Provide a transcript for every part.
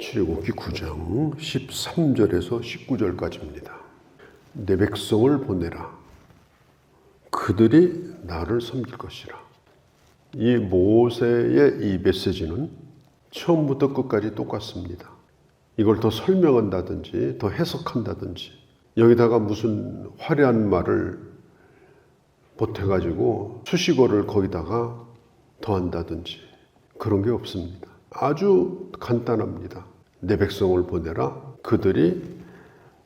출애굽기 9장 13절에서 19절까지입니다. 내 백성을 보내라. 그들이 나를 섬길 것이라. 이 모세의 이 메시지는 처음부터 끝까지 똑같습니다. 이걸 더 설명한다든지 더 해석한다든지 여기다가 무슨 화려한 말을 보태가지고 수식어를 거기다가 더한다든지 그런 게 없습니다. 아주 간단합니다. 내 백성을 보내라. 그들이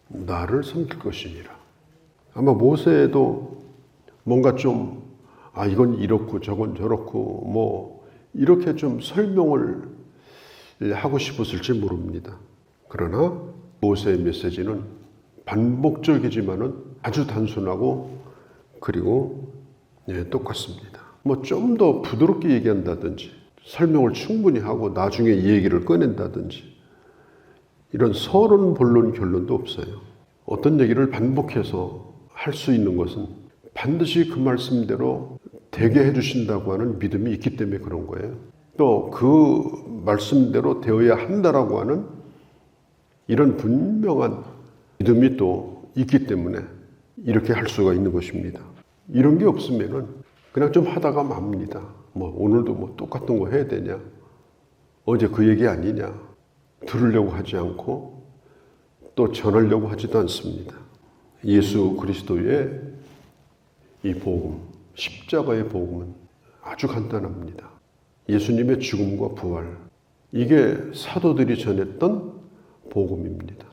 나를 섬길 것이니라. 아마 모세도 뭔가 좀, 아, 이건 이렇고 저건 저렇고 뭐, 이렇게 좀 설명을 하고 싶었을지 모릅니다. 그러나 모세의 메시지는 반복적이지만은 아주 단순하고 그리고 예, 똑같습니다. 뭐 좀 더 부드럽게 얘기한다든지 설명을 충분히 하고 나중에 이 얘기를 꺼낸다든지 이런 서론, 본론, 결론도 없어요. 어떤 얘기를 반복해서 할 수 있는 것은 반드시 그 말씀대로 되게 해주신다고 하는 믿음이 있기 때문에 그런 거예요. 또 그 말씀대로 되어야 한다라고 하는 이런 분명한 믿음이 또 있기 때문에 이렇게 할 수가 있는 것입니다. 이런 게 없으면은 그냥 좀 하다가 맙니다. 뭐 오늘도 뭐 똑같은 거 해야 되냐? 어제 그 얘기 아니냐? 들으려고 하지 않고 또 전하려고 하지도 않습니다. 예수 그리스도의 이 복음, 십자가의 복음은 아주 간단합니다. 예수님의 죽음과 부활. 이게 사도들이 전했던 복음입니다.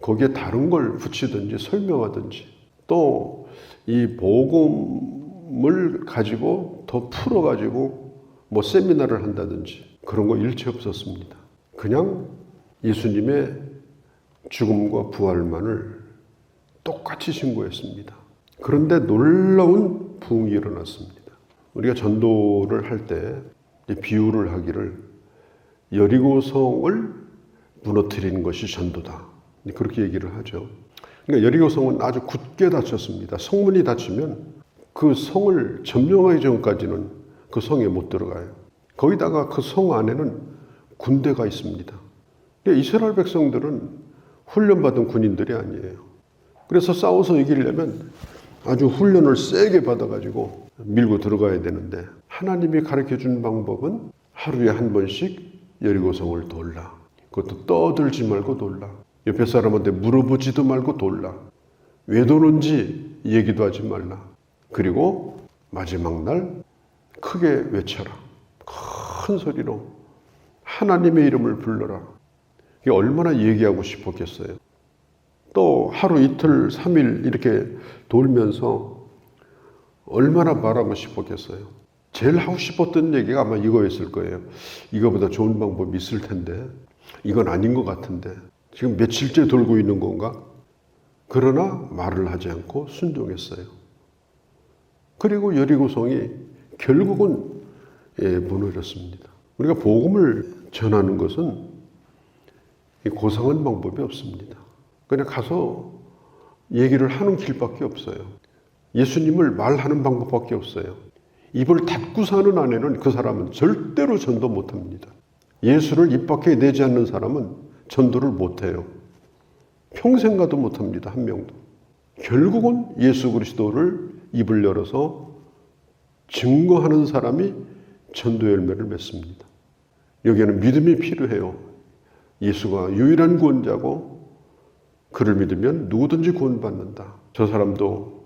거기에 다른 걸 붙이든지 설명하든지 또 이 복음을 가지고 더 풀어가지고 뭐 세미나를 한다든지 그런 거 일체 없었습니다. 그냥 예수님의 죽음과 부활만을 똑같이 신고했습니다. 그런데 놀라운 부흥이 일어났습니다. 우리가 전도를 할 때 비유를 하기를 여리고성을 무너뜨리는 것이 전도다. 그렇게 얘기를 하죠. 그러니까 여리고성은 아주 굳게 닫혔습니다. 성문이 닫히면 그 성을 점령하기 전까지는 그 성에 못 들어가요. 거기다가 그 성 안에는 군대가 있습니다. 근데 이스라엘 백성들은 훈련받은 군인들이 아니에요. 그래서 싸워서 이기려면 아주 훈련을 세게 받아가지고 밀고 들어가야 되는데 하나님이 가르쳐 준 방법은 하루에 한 번씩 여리고성을 돌라. 그것도 떠들지 말고 돌라. 옆에 사람한테 물어보지도 말고 돌라. 왜 도는지 얘기도 하지 말라. 그리고 마지막 날 크게 외쳐라. 큰 소리로 하나님의 이름을 불러라. 이게 얼마나 얘기하고 싶었겠어요. 또 하루 이틀 삼일 이렇게 돌면서 얼마나 말하고 싶었겠어요. 제일 하고 싶었던 얘기가 아마 이거였을 거예요. 이거보다 좋은 방법이 있을 텐데 이건 아닌 것 같은데 지금 며칠째 돌고 있는 건가? 그러나 말을 하지 않고 순종했어요. 그리고 여리고성이 결국은 예, 무너졌습니다. 우리가 복음을 전하는 것은 고상한 방법이 없습니다. 그냥 가서 얘기를 하는 길밖에 없어요. 예수님을 말하는 방법밖에 없어요. 입을 닫고 사는 안에는 그 사람은 절대로 전도 못합니다. 예수를 입 밖에 내지 않는 사람은 전도를 못해요. 평생 가도 못합니다. 한 명도. 결국은 예수 그리스도를 입을 열어서 증거하는 사람이 전도 열매를 맺습니다. 여기에는 믿음이 필요해요. 예수가 유일한 구원자고 그를 믿으면 누구든지 구원받는다. 저 사람도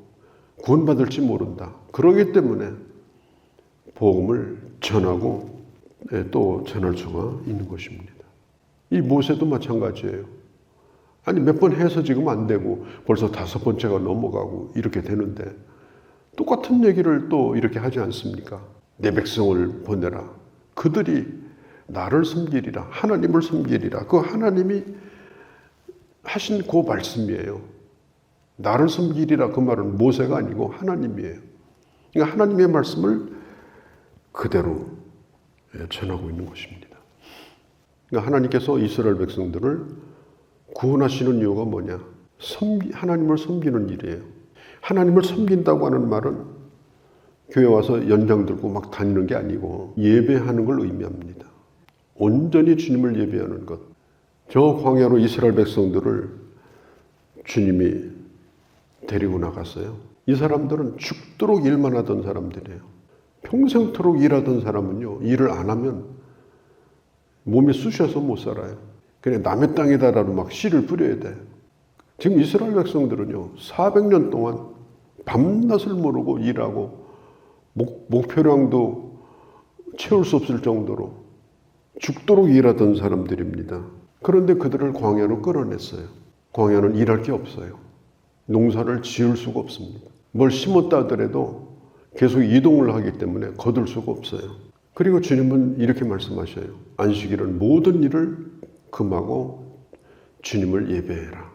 구원받을지 모른다. 그러기 때문에 복음을 전하고 예, 또 전할 수가 있는 것입니다. 이 모세도 마찬가지예요. 아니 몇 번 해서 지금 안 되고 벌써 다섯 번째가 넘어가고 이렇게 되는데 똑같은 얘기를 또 이렇게 하지 않습니까? 내 백성을 보내라. 그들이 나를 섬기리라. 하나님을 섬기리라. 그 하나님이 하신 그 말씀이에요. 나를 섬기리라 그 말은 모세가 아니고 하나님이에요. 그러니까 하나님의 말씀을 그대로 전하고 있는 것입니다. 그러니까 하나님께서 이스라엘 백성들을 구원하시는 이유가 뭐냐? 섬기, 하나님을 섬기는 일이에요. 하나님을 섬긴다고 하는 말은 교회 와서 연장 들고 막 다니는 게 아니고 예배하는 걸 의미합니다. 온전히 주님을 예배하는 것. 저 광야로 이스라엘 백성들을 주님이 데리고 나갔어요. 이 사람들은 죽도록 일만 하던 사람들이에요. 평생토록 일하던 사람은요, 일을 안 하면 몸이 쑤셔서 못 살아요. 그냥 남의 땅에다라도 막 씨를 뿌려야 돼. 지금 이스라엘 백성들은요, 400년 동안 밤낮을 모르고 일하고 목, 목표량도 채울 수 없을 정도로 죽도록 일하던 사람들입니다. 그런데 그들을 광야로 끌어냈어요. 광야는 일할 게 없어요. 농사를 지을 수가 없습니다. 뭘 심었다 하더라도 계속 이동을 하기 때문에 거둘 수가 없어요. 그리고 주님은 이렇게 말씀하셔요. 안식일은 모든 일을 금하고 주님을 예배해라.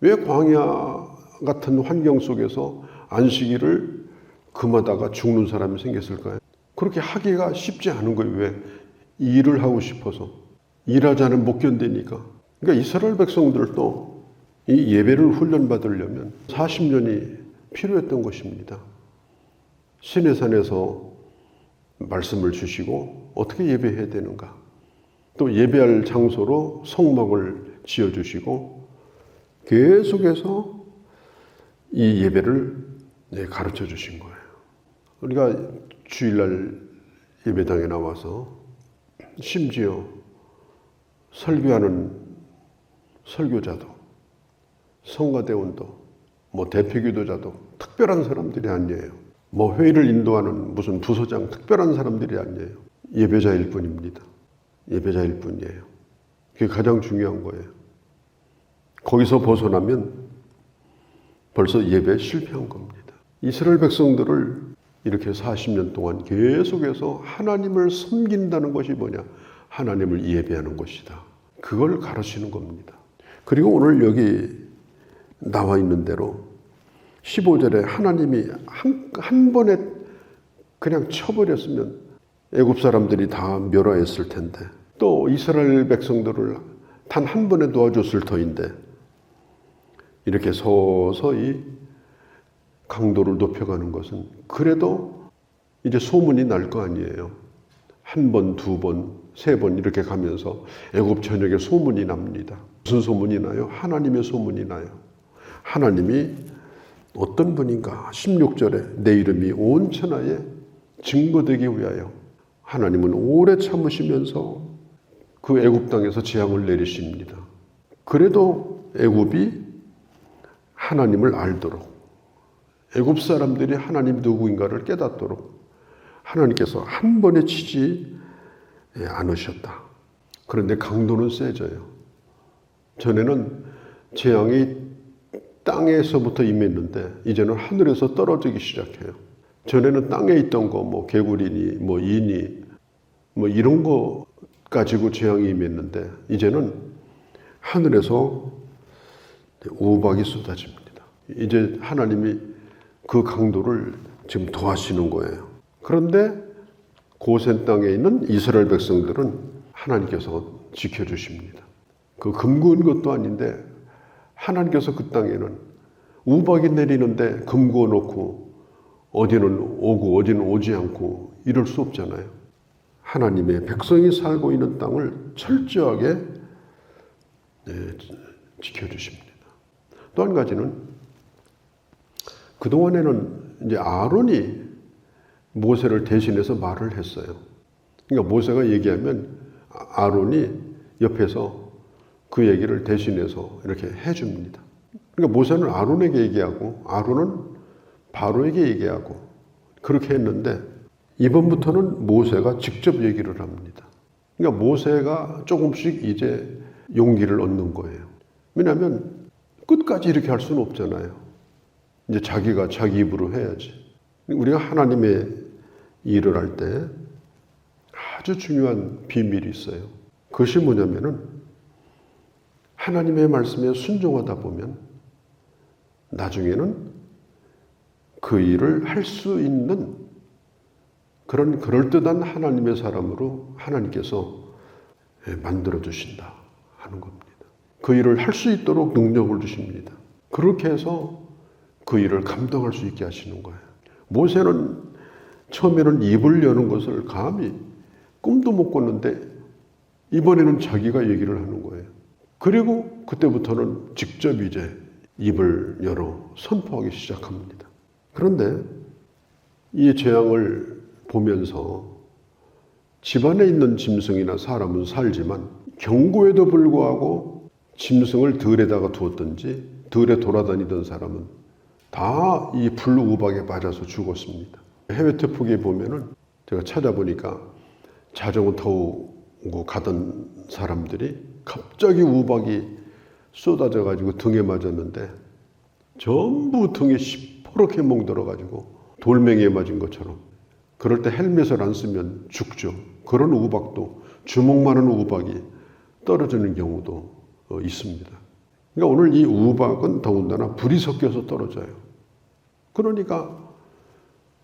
왜 광야 같은 환경 속에서 안식일을 금하다가 죽는 사람이 생겼을까요? 그렇게 하기가 쉽지 않은 거예요. 왜? 일을 하고 싶어서. 일하자는 못 견디니까. 그러니까 이스라엘 백성들도 이 예배를 훈련받으려면 40년이 필요했던 것입니다. 시내산에서 말씀을 주시고 어떻게 예배해야 되는가. 또 예배할 장소로 성막을 지어주시고 계속해서 이 예배를 네, 가르쳐 주신 거예요. 우리가 주일날 예배당에 나와서 심지어 설교하는 설교자도 성가대원도 뭐 대표기도자도 특별한 사람들이 아니에요. 뭐 회의를 인도하는 무슨 부서장 특별한 사람들이 아니에요. 예배자일 뿐입니다. 예배자일 뿐이에요. 그게 가장 중요한 거예요. 거기서 벗어나면 벌써 예배에 실패한 겁니다. 이스라엘 백성들을 이렇게 40년 동안 계속해서 하나님을 섬긴다는 것이 뭐냐? 하나님을 예배하는 것이다. 그걸 가르치는 겁니다. 그리고 오늘 여기 나와 있는 대로 15절에 하나님이 한, 한 번에 그냥 쳐버렸으면 애굽 사람들이 다 멸하였을 텐데 또 이스라엘 백성들을 단 한 번에 도와줬을 터인데 이렇게 서서히 강도를 높여가는 것은 그래도 이제 소문이 날 거 아니에요. 한 번, 두 번, 세 번 이렇게 가면서 애굽 전역에 소문이 납니다. 무슨 소문이 나요? 하나님의 소문이 나요. 하나님이 어떤 분인가? 16절에 내 이름이 온 천하에 증거되기 위하여 하나님은 오래 참으시면서 그 애굽 땅에서 재앙을 내리십니다. 그래도 애굽이 하나님을 알도록 애굽 사람들이 하나님 누구인가를 깨닫도록 하나님께서 한 번에 치지 않으셨다. 그런데 강도는 세져요. 전에는 재앙이 땅에서부터 임했는데 이제는 하늘에서 떨어지기 시작해요. 전에는 땅에 있던 거 뭐 개구리니 뭐 이니 뭐 이런 거 가지고 재앙이 임했는데 이제는 하늘에서 우박이 쏟아집니다. 이제 하나님이 그 강도를 지금 도하시는 거예요. 그런데 고센 땅에 있는 이스라엘 백성들은 하나님께서 지켜주십니다. 그 금구한 것도 아닌데 하나님께서 그 땅에는 우박이 내리는데 금구어 놓고 어디는 오고 어디는 오지 않고 이럴 수 없잖아요. 하나님의 백성이 살고 있는 땅을 철저하게 네, 지켜주십니다. 또 한 가지는 그동안에는 이제 아론이 모세를 대신해서 말을 했어요. 그러니까 모세가 얘기하면 아론이 옆에서 그 얘기를 대신해서 이렇게 해줍니다. 그러니까 모세는 아론에게 얘기하고 아론은 바로에게 얘기하고 그렇게 했는데 이번부터는 모세가 직접 얘기를 합니다. 그러니까 모세가 조금씩 이제 용기를 얻는 거예요. 왜냐하면 끝까지 이렇게 할 수는 없잖아요. 이제 자기가 자기 입으로 해야지. 우리가 하나님의 일을 할 때 아주 중요한 비밀이 있어요. 그것이 뭐냐면은 하나님의 말씀에 순종하다 보면 나중에는 그 일을 할 수 있는 그런 그럴듯한 하나님의 사람으로 하나님께서 만들어 주신다 하는 겁니다. 그 일을 할 수 있도록 능력을 주십니다. 그렇게 해서 그 일을 감당할 수 있게 하시는 거예요. 모세는 처음에는 입을 여는 것을 감히 꿈도 못 꿨는데 이번에는 자기가 얘기를 하는 거예요. 그리고 그때부터는 직접 이제 입을 열어 선포하기 시작합니다. 그런데 이 재앙을 보면서 집안에 있는 짐승이나 사람은 살지만 경고에도 불구하고 짐승을 들에다가 두었든지 들에 돌아다니던 사람은 다 이 불우박에 맞아서 죽었습니다. 해외 특폭에 보면은 제가 찾아보니까 자전거 타고 가던 사람들이 갑자기 우박이 쏟아져 가지고 등에 맞았는데 전부 등에 시퍼렇게 멍들어 가지고 돌멩이에 맞은 것처럼 그럴 때 헬멧을 안 쓰면 죽죠. 그런 우박도 주먹만한 우박이 떨어지는 경우도 어, 있습니다. 그러니까 오늘 이 우박은 더군다나 불이 섞여서 떨어져요. 그러니까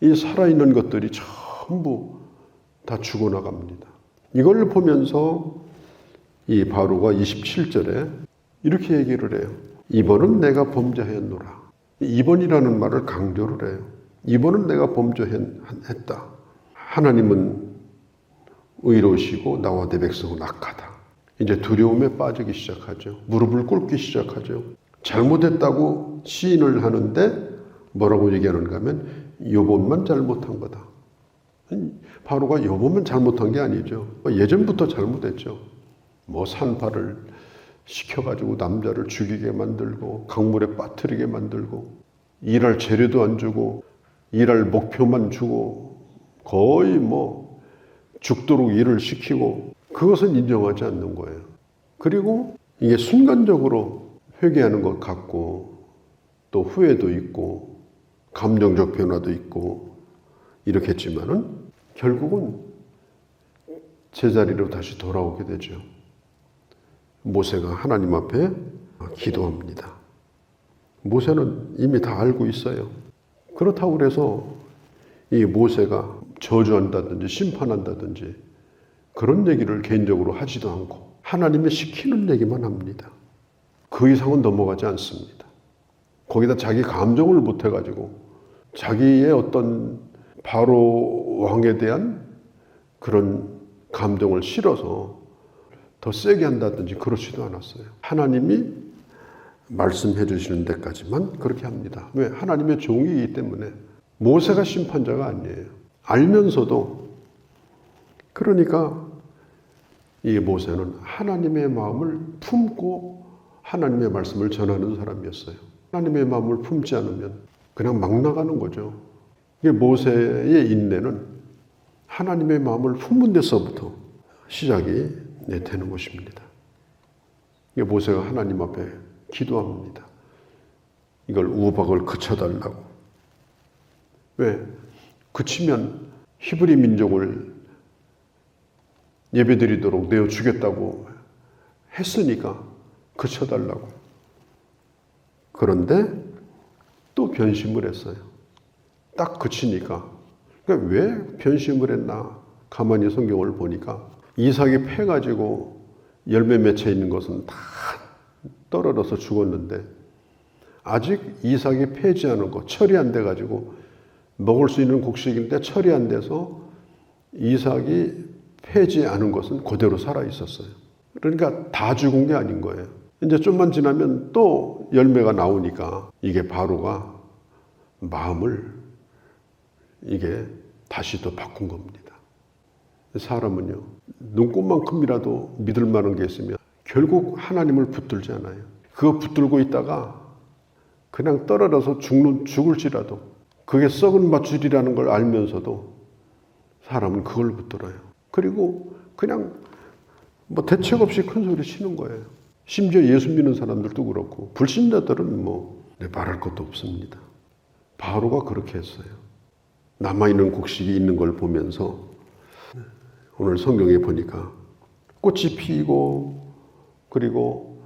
이 살아있는 것들이 전부 다 죽어나갑니다. 이걸 보면서 이 바로가 27절에 이렇게 얘기를 해요. 이번은 내가 범죄했노라. 이번이라는 말을 강조를 해요. 이번은 내가 범죄했다. 하나님은 의로우시고 나와 내 백성은 악하다. 이제 두려움에 빠지기 시작하죠. 무릎을 꿇기 시작하죠. 잘못했다고 시인을 하는데 뭐라고 얘기하는가 하면 요번만 잘못한 거다. 바로가 요번만 잘못한 게 아니죠. 예전부터 잘못했죠. 뭐 산파를 시켜가지고 남자를 죽이게 만들고 강물에 빠뜨리게 만들고 일할 재료도 안 주고 일할 목표만 주고 거의 뭐 죽도록 일을 시키고 그것은 인정하지 않는 거예요. 그리고 이게 순간적으로 회개하는 것 같고 또 후회도 있고 감정적 변화도 있고 이렇겠지만은 결국은 제자리로 다시 돌아오게 되죠. 모세가 하나님 앞에 기도합니다. 모세는 이미 다 알고 있어요. 그렇다고 그래서 이 모세가 저주한다든지 심판한다든지 그런 얘기를 개인적으로 하지도 않고 하나님의 시키는 얘기만 합니다. 그 이상은 넘어가지 않습니다. 거기다 자기 감정을 못해가지고 자기의 어떤 바로 왕에 대한 그런 감정을 실어서 더 세게 한다든지 그렇지도 않았어요. 하나님이 말씀해 주시는 데까지만 그렇게 합니다. 왜? 하나님의 종이기 때문에 모세가 심판자가 아니에요. 알면서도 그러니까 이 모세는 하나님의 마음을 품고 하나님의 말씀을 전하는 사람이었어요. 하나님의 마음을 품지 않으면 그냥 막 나가는 거죠. 이게 모세의 인내는 하나님의 마음을 품은 데서부터 시작이 네, 되는 것입니다. 이게 모세가 하나님 앞에 기도합니다. 이걸 우박을 그쳐달라고. 왜? 그치면 히브리 민족을 예배드리도록 내어 주겠다고 했으니까 그쳐달라고. 그런데 또 변심을 했어요. 딱 그치니까. 그러니까 왜 변심을 했나? 가만히 성경을 보니까 이삭이 패가지고 열매 맺혀 있는 것은 다 떨어져서 죽었는데 아직 이삭이 패지 않은 것, 철이 안 돼가지고 먹을 수 있는 곡식인데 철이 안 돼서 이삭이 패지 않은 것은 그대로 살아 있었어요. 그러니까 다 죽은 게 아닌 거예요. 이제 좀만 지나면 또 열매가 나오니까 이게 바로가 마음을 이게 다시 또 바꾼 겁니다. 사람은요, 눈꽃만큼이라도 믿을 만한 게 있으면 결국 하나님을 붙들지 않아요. 그거 붙들고 있다가 그냥 떨어져서 죽는, 죽을지라도 그게 썩은 밧줄이라는 걸 알면서도 사람은 그걸 붙들어요. 그리고 그냥 뭐 대책 없이 큰 소리 치는 거예요. 심지어 예수 믿는 사람들도 그렇고 불신자들은 뭐 말할 것도 없습니다. 바로가 그렇게 했어요. 남아있는 곡식이 있는 걸 보면서 오늘 성경에 보니까 꽃이 피고 그리고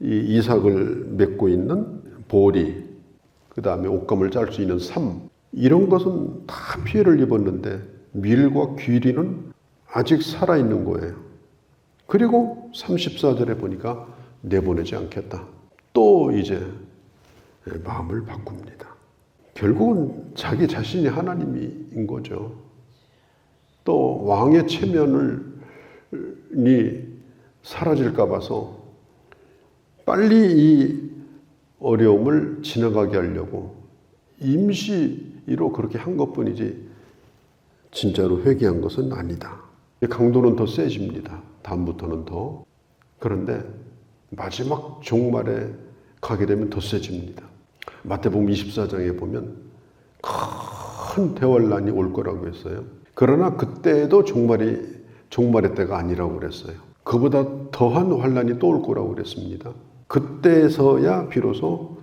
이 이삭을 맺고 있는 보리 그 다음에 옷감을 짤 수 있는 삶 이런 것은 다 피해를 입었는데 밀과 귀리는 아직 살아있는 거예요. 그리고 34절에 보니까 내보내지 않겠다. 또 이제 마음을 바꿉니다. 결국은 자기 자신이 하나님인 거죠. 또 왕의 체면을 니 사라질까 봐서 빨리 이 어려움을 지나가게 하려고 임시로 그렇게 한 것뿐이지 진짜로 회개한 것은 아니다. 이 강도는 더 세집니다. 다음부터는 더. 그런데 마지막 종말에 가게 되면 더 세집니다. 마태복음 24장에 보면 큰 대환란이 올 거라고 했어요. 그러나 그때도 종말이 종말의 때가 아니라고 그랬어요. 그보다 더한 환란이 또 올 거라고 그랬습니다. 그때서야 비로소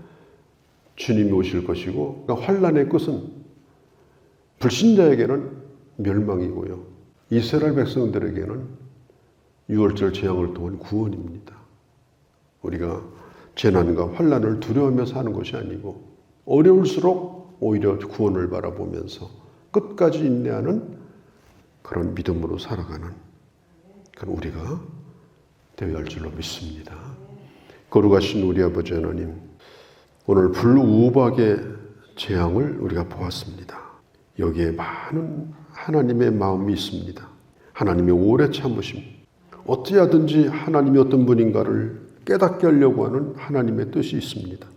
주님이 오실 것이고 그러니까 환란의 끝은 불신자에게는 멸망이고요. 이스라엘 백성들에게는 유월절 재앙을 통한 구원입니다. 우리가 재난과 환란을 두려워하며 사는 것이 아니고 어려울수록 오히려 구원을 바라보면서 끝까지 인내하는 그런 믿음으로 살아가는 그런 우리가 되어야 할 줄로 믿습니다. 거룩하신 우리 아버지 하나님, 오늘 불우박의 재앙을 우리가 보았습니다. 여기에 많은 하나님의 마음이 있습니다. 하나님의 오래 참으심, 어떻게 하든지 하나님이 어떤 분인가를 깨닫게 하려고 하는 하나님의 뜻이 있습니다.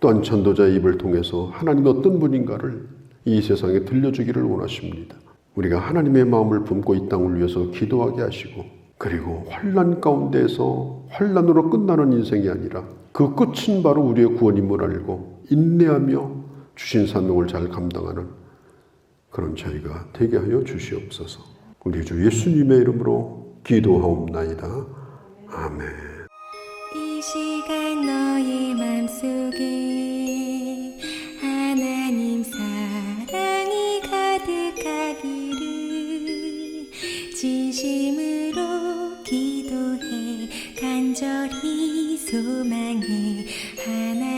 또한 전도자의 입을 통해서 하나님이 어떤 분인가를 이 세상에 들려주기를 원하십니다. 우리가 하나님의 마음을 품고 이 땅을 위해서 기도하게 하시고 그리고 환란 가운데서 환란으로 끝나는 인생이 아니라 그 끝은 바로 우리의 구원임을 알고 인내하며 주신 사명을 잘 감당하는 그런 저희가 되게 하여 주시옵소서. 우리 주 예수님의 이름으로 기도하옵나이다. 아멘. 이 시간 너의 맘속에 하나님 사랑이 가득하기를 진심으로 기도해 간절히 소망해 하나